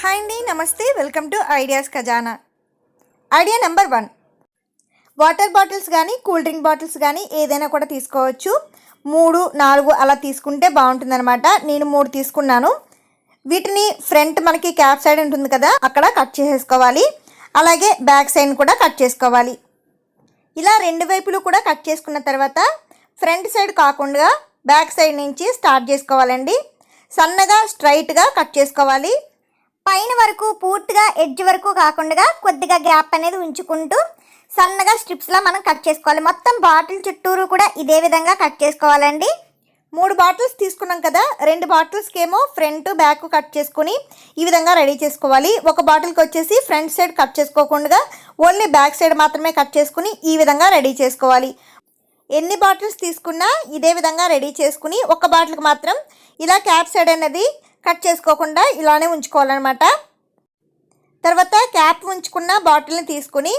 Hi అండి నమస్తే. Welcome to ideas Khazana. Idea number one. Water bottles కానీ cool drink bottles కానీ ఏదైనా కూడా తీసుకోవచ్చు. మూడు నాలుగు అలా తీసుకుంటే బాగుంటుందన్నమాట. నేను మూడు తీసుకున్నాను. వీటిని ఫ్రంట్ మనకి క్యాప్ సైడ్ ఉంటుంది కదా అక్కడ కట్ చేసేసుకోవాలి. అలాగే బ్యాక్ సైడ్ కూడా కట్ చేసుకోవాలి. ఇలా రెండు వైపులు కూడా కట్ చేసుకున్న తర్వాత ఫ్రంట్ సైడ్ కాకుండా బ్యాక్ సైడ్ నుంచి స్టార్ట్ చేసుకోవాలండి. సన్నగా స్ట్రైట్గా కట్ చేసుకోవాలి. పైన వరకు పూర్తిగా ఎడ్జ్ వరకు కాకుండా కొద్దిగా గ్యాప్ అనేది ఉంచుకుంటూ సన్నగా స్ట్రిప్స్లా మనం కట్ చేసుకోవాలి. మొత్తం బాటిల్ చుట్టూరు కూడా ఇదే విధంగా కట్ చేసుకోవాలండి. మూడు బాటిల్స్ తీసుకున్నాం కదా రెండు బాటిల్స్కి ఏమో ఫ్రంట్ బ్యాక్ కట్ చేసుకుని ఈ విధంగా రెడీ చేసుకోవాలి. ఒక బాటిల్కి వచ్చేసి ఫ్రంట్ సైడ్ కట్ చేసుకోకుండా ఓన్లీ బ్యాక్ సైడ్ మాత్రమే కట్ చేసుకుని ఈ విధంగా రెడీ చేసుకోవాలి. ఎన్ని బాటిల్స్ తీసుకున్నా ఇదే విధంగా రెడీ చేసుకుని ఒక బాటిల్కి మాత్రం ఇలా క్యాప్ సైడ్ అనేది కట్ చేసుకోకుండా ఇలానే ఉంచుకోవాలన్నమాట. తర్వాత క్యాప్ ఉంచుకున్న బాటిల్ని తీసుకుని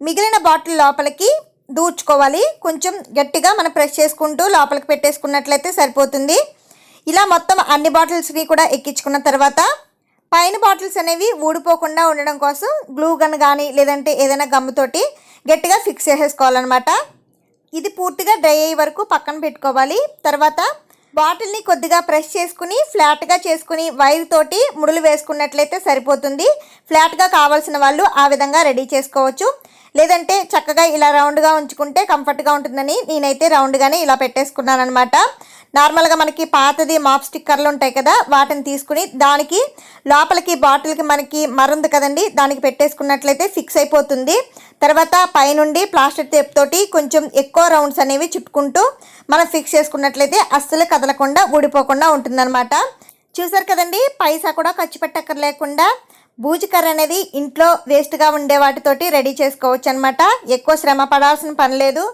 మిగిలిన బాటిల్ లోపలికి దూర్చుకోవాలి. కొంచెం గట్టిగా మనం ప్రెస్ చేసుకుంటూ లోపలికి పెట్టేసుకున్నట్లయితే సరిపోతుంది. ఇలా మొత్తం అన్ని బాటిల్స్ని కూడా ఎక్కించుకున్న తర్వాత పైన బాటిల్స్ అనేవి ఊడిపోకుండా ఉండడం కోసం గ్లూ గన్ కానీ లేదంటే ఏదైనా గమ్ముతోటి గట్టిగా ఫిక్స్ చేసేసుకోవాలన్నమాట. ఇది పూర్తిగా డ్రై అయ్యే వరకు పక్కన పెట్టుకోవాలి. తర్వాత బాటిల్ని కొద్దిగా ప్రెస్ చేసుకుని ఫ్లాట్గా చేసుకుని వైర్ తోటి ముడులు వేసుకున్నట్లయితే సరిపోతుంది. ఫ్లాట్గా కావాల్సిన వాళ్ళు ఆ విధంగా రెడీ చేసుకోవచ్చు. లేదంటే చక్కగా ఇలా రౌండ్గా ఉంచుకుంటే కంఫర్ట్గా ఉంటుందని నేనైతే రౌండ్గానే ఇలా పెట్టేసుకున్నాను అనమాట నార్మల్గా మనకి పాతది మాప్ స్టిక్కర్లు ఉంటాయి కదా వాటిని తీసుకుని దానికి లోపలికి బాటిల్కి మనకి మరుంది కదండి దానికి పెట్టేసుకున్నట్లయితే ఫిక్స్ అయిపోతుంది. తర్వాత పైనుండి ప్లాస్టిక్ టేప్ తోటి కొంచెం ఎక్కువ రౌండ్స్ అనేవి చుట్టుకుంటూ మనం ఫిక్స్ చేసుకున్నట్లయితే అస్సలు కదలకుండా ఊడిపోకుండా ఉంటుందన్నమాట. చూసారు కదండి పైసా కూడా ఖర్చు పెట్టక్కర్లేకుండా బూజుకర్ర అనేది ఇంట్లో వేస్ట్గా ఉండే వాటితోటి రెడీ చేసుకోవచ్చు అనమాట ఎక్కువ శ్రమ పడాల్సిన పని లేదు.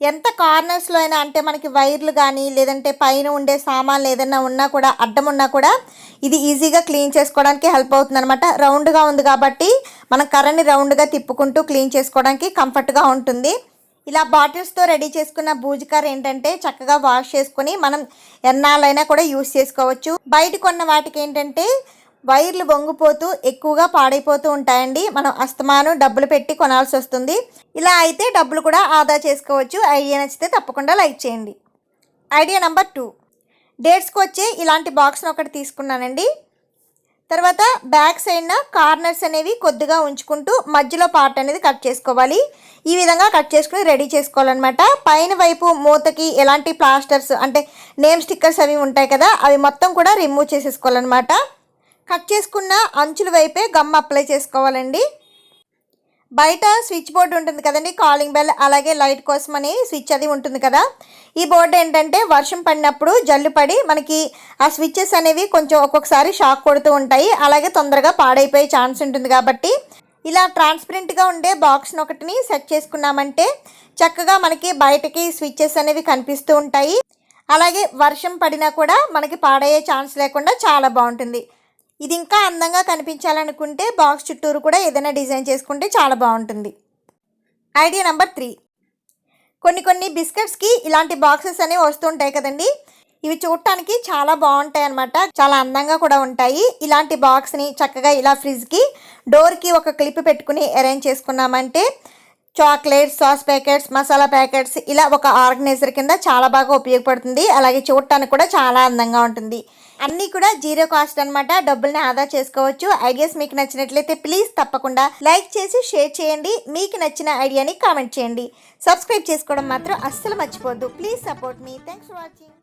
ఎంత కార్నర్స్లో అయినా అంటే మనకి వైర్లు కానీ లేదంటే పైన ఉండే సామాన్లు ఏదైనా ఉన్నా కూడా అడ్డం ఉన్నా కూడా ఇది ఈజీగా క్లీన్ చేసుకోవడానికి హెల్ప్ అవుతుంది అనమాట రౌండ్గా ఉంది కాబట్టి మనం కర్రని రౌండ్గా తిప్పుకుంటూ క్లీన్ చేసుకోవడానికి కంఫర్ట్గా ఉంటుంది. ఇలా బాటిల్స్తో రెడీ చేసుకున్న బూజుకార్ ఏంటంటే చక్కగా వాష్ చేసుకుని మనం ఎన్నాళ్ళైనా కూడా యూస్ చేసుకోవచ్చు. బయట కొన్న వాటికి ఏంటంటే వైర్లు వంగిపోతూ ఎక్కువగా పాడైపోతూ ఉంటాయండి. మనం అస్తమానం డబ్బులు పెట్టి కొనాల్సి వస్తుంది. ఇలా అయితే డబ్బులు కూడా ఆదా చేసుకోవచ్చు. ఐడియా నచ్చితే తప్పకుండా లైక్ చేయండి. Idea number two. డేట్స్కి వచ్చే ఇలాంటి బాక్స్ని ఒకటి తీసుకున్నానండి. తర్వాత బ్యాక్ సైడ్న కార్నర్స్ అనేవి కొద్దిగా ఉంచుకుంటూ మధ్యలో పార్ట్ అనేది కట్ చేసుకోవాలి. ఈ విధంగా కట్ చేసుకుని రెడీ చేసుకోవాలన్నమాట. పైన వైపు మూతకి ఎలాంటి ప్లాస్టర్స్ అంటే నేమ్ స్టిక్కర్స్ అవి ఉంటాయి కదా అవి మొత్తం కూడా రిమూవ్ చేసేసుకోవాలన్నమాట. కట్ చేసుకున్న అంచుల వైపే గమ్ అప్లై చేసుకోవాలండి. బయట స్విచ్ బోర్డు ఉంటుంది కదండి కాలింగ్ బెల్ అలాగే లైట్ కోసం అని స్విచ్ అది ఉంటుంది కదా. ఈ బోర్డు ఏంటంటే వర్షం పడినప్పుడు జల్లు పడి మనకి ఆ స్విచ్చెస్ అనేవి కొంచెం ఒక్కొక్కసారి షాక్ కొడుతూ ఉంటాయి. అలాగే తొందరగా పాడైపోయే ఛాన్స్ ఉంటుంది కాబట్టి ఇలా ట్రాన్స్పరెంట్గా ఉండే బాక్స్ని ఒకటిని సెట్ చేసుకున్నామంటే చక్కగా మనకి బయటకి స్విచ్చెస్ అనేవి కనిపిస్తూ ఉంటాయి. అలాగే వర్షం పడినా కూడా మనకి పాడయ్యే ఛాన్స్ లేకుండా చాలా బాగుంటుంది. ఇది ఇంకా అందంగా కనిపించాలనుకుంటే బాక్స్ చుట్టూరు కూడా ఏదైనా డిజైన్ చేసుకుంటే చాలా బాగుంటుంది. Idea number three. కొన్ని కొన్ని బిస్కెట్స్కి ఇలాంటి బాక్సెస్ అనేవి వస్తుంటాయి కదండి. ఇవి చూడటానికి చాలా బాగుంటాయి అనమాట చాలా అందంగా కూడా ఉంటాయి. ఇలాంటి బాక్స్ని చక్కగా ఇలా ఫ్రిడ్జ్కి డోర్కి ఒక క్లిప్ పెట్టుకుని అరేంజ్ చేసుకున్నామంటే chocolates sauce packets masala packets ఇలా ఒక ఆర్గనైజర్ కింద చాలా బాగా ఉపయోగపడుతుంది. అలాగే చూడటానికి కూడా చాలా అందంగా ఉంటుంది. అన్నీ కూడా జీరో కాస్ట్ అనమాట డబ్బుల్ని ఆదా చేసుకోవచ్చు. ఐడియాస్ మీకు నచ్చినట్లయితే ప్లీజ్ తప్పకుండా లైక్ చేసి షేర్ చేయండి. మీకు నచ్చిన ఐడియాని కామెంట్ చేయండి. సబ్స్క్రైబ్ చేసుకోవడం మాత్రం అస్సలు మర్చిపోద్దు please support me. Thanks for watching.